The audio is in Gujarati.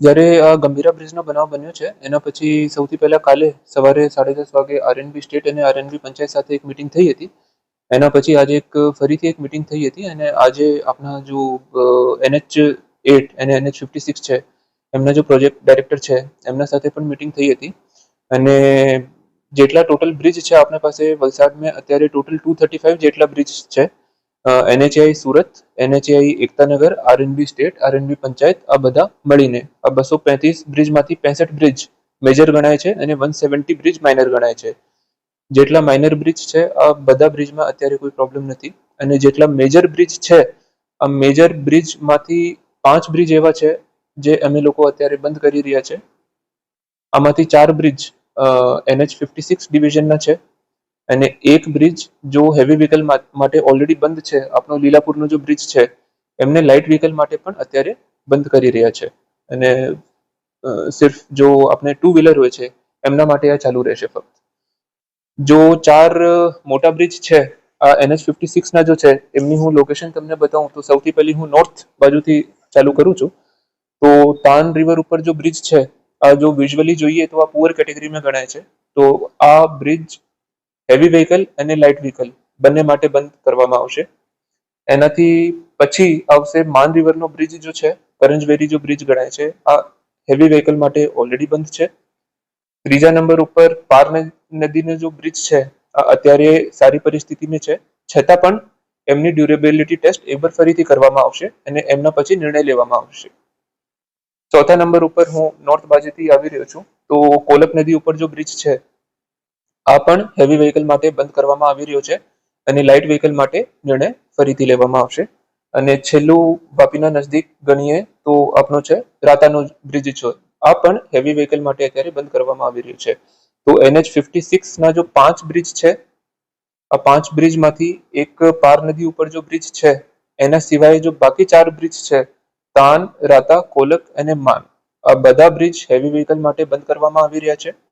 જ્યારે આ ગંભીરા બ્રિજનો બનાવ બન્યો છે, એના પછી સૌથી પહેલા કાલે સવારે સાડા દસ વાગે આરએનબી સ્ટેટ અને આરએનબી પંચાયત સાથે એક મિટિંગ થઈ હતી. એના પછી આજે એક ફરીથી એક મિટિંગ થઈ હતી અને આજે આપણા જો એનએચ એટ અને એનએચ ફિફ્ટી સિક્સ છે, એમના જો પ્રોજેક્ટ ડાયરેક્ટર છે, એમના સાથે પણ મિટિંગ થઈ હતી. અને જેટલા ટોટલ બ્રિજ છે આપણા પાસે, વલસાડમાં અત્યારે ટોટલ ટુ થર્ટી ફાઇવ જેટલા બ્રિજ છે. NHI Surat NHI Ektanagar, RNB state, RNB panchayat, આ બધા મળીને, આ બસો પેંત્રીસ બ્રિજમાંથી પેંસઠ બ્રિજ મેજર ગણાય છે અને વન સેવન્ટી બ્રિજ માઇનર ગણાય છે. જેટલા માઇનર બ્રિજ છે, આ બધા બ્રિજમાં અત્યારે કોઈ પ્રોબ્લેમ નથી. અને જેટલા મેજર બ્રિજ છે, આ મેજર બ્રિજમાંથી પાંચ બ્રિજ એવા છે, જે અમે લોકો અત્યારે બંધ કરી રહ્યા છે. આમાંથી ચાર બ્રિજ એનએચ ફિફ્ટી સિક્સ ડિવિઝનના છે. અને એક બ્રિજ જો હેવી વ્હીકલ માટે ઓલરેડી બંધ છે આપણો લીલાપુરનો જો બ્રિજ છે, એમને લાઇટ વ્હીકલ માટે પણ અત્યારે બંધ કરી રહ્યા છે. અને સિર્ફ જો આપણે ટુ વ્હીલર હોય છે, એમના માટે આ ચાલુ રહેશે ફક્ત. જો ચાર મોટા બ્રિજ છે, આ એનએચ ફિફ્ટી સિક્સના જો છે, એમની હું લોકેશન તમને બતાવું, તો સૌથી પહેલી હું નોર્થ બાજુથી ચાલુ કરું છું. તો તાન રિવર ઉપર જો બ્રિજ છે, આ જો વિઝ્યુઅલી જોઈએ તો આ પુઅર કેટેગરીમાં ગણાય છે. તો આ બ્રિજ હેવી વ્હીકલ અને લાઇટ વ્હીકલ બંને માટે બંધ કરવામાં આવશે. એનાથી પછી આવશે માન રિવરનો બ્રિજ જો છે કરંજવેરી જો બ્રિજ ગણાય છે, આ હેવી વ્હીકલ માટે ઓલરેડી બંધ છે. ત્રીજા નંબર ઉપર પાર નદીનો જો બ્રિજ છે, આ અત્યારે સારી પરિસ્થિતિમાં છે. છતાં પણ એમની ડ્યુરેબિલિટી ટેસ્ટ એકવાર ફરીથી કરવામાં આવશે અને એમના પછી નિર્ણય લેવામાં આવશે. ચોથા નંબર ઉપર હું નોર્થ બાજુથી આવી રહ્યો છું. તો કોલક નદી ઉપર જો બ્રિજ છે આ પણ હેવી વ્હીકલ માટે બંધ કરવામાં આવી રહ્યો છે અને લાઇટ વ્હીકલ માટે નિર્ણય ફરીથી લેવામાં આવશે. અને છેલ્લું વાપીના નજદીક ગણીએ તો આપણો છે રાતાનો બ્રિજ છે. આ પણ હેવી વ્હીકલ માટે અત્યારે બંધ કરવામાં આવી રહ્યું છે. તો એનએચ ફિફ્ટી સિક્સના જો પાંચ બ્રિજ છે, આ પાંચ બ્રિજમાંથી એક પાર નદી ઉપર જો બ્રિજ છે, એના સિવાય જો બાકી ચાર બ્રિજ છે, તાન, રાતા, કોલક અને માન, આ બધા બ્રિજ હેવી વ્હીકલ માટે બંધ કરવામાં આવી રહ્યા છે.